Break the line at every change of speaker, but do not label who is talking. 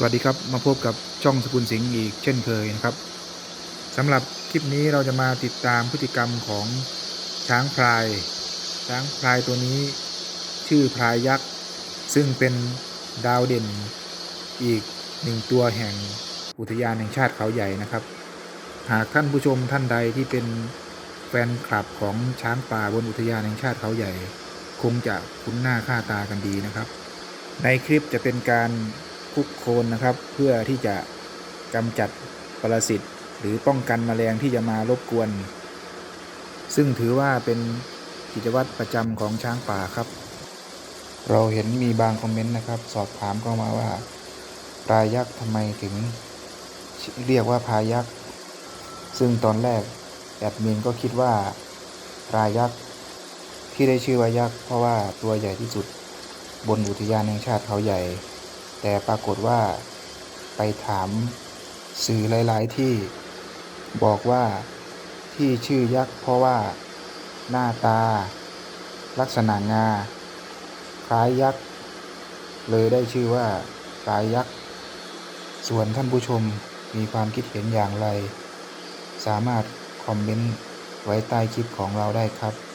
สวัสดีครับมาพบกับช่องสกุลสิงห์อีกเช่นเคยนะครับสำหรับคลิปนี้เราจะมาติดตามพฤติกรรมของช้างพลาย ช้างพลายตัวนี้ชื่อพลายยักษ์ ซึ่งเป็นดาวเด่นอีกหนึ่งตัวแห่งอุทยานแห่งชาติเขาใหญ่นะครับ หากท่านผู้ชมท่านใดที่เป็นแฟนคลับของช้างป่าบนอุทยานแห่งชาติเขาใหญ่ คงจะคุ้นหน้าค่าตากันดีนะครับ ในคลิปจะเป็นการ คุกโคนนะครับ เพื่อที่จะกำจัดปรสิตหรือป้องกันแมลงที่จะมารบกวน ซึ่งถือว่าเป็นกิจวัตรประจำของช้างป่าครับ เราเห็นมีบางคอมเมนต์นะครับ สอบถามเข้ามาว่าพลายักษ์ทำไมถึงเรียกว่าพลายักษ์ซึ่งตอนแรกแอดมินก็คิดว่าพลายยักษ์ที่ได้ชื่อว่ายักษ์เพราะว่าตัวใหญ่ที่สุดบนอุทยานแห่งชาติเขาใหญ่ แต่ปรากฏว่าไปถามสื่อหลาย ๆ ที่บอกว่าที่ชื่อยักษ์เพราะว่าหน้าตา ลักษณะงา คล้ายยักษ์ เลยได้ชื่อว่าคล้ายยักษ์ ส่วนท่านผู้ชมมีความคิดเห็นอย่างไร สามารถคอมเมนต์ไว้ใต้คลิปของเราได้ครับ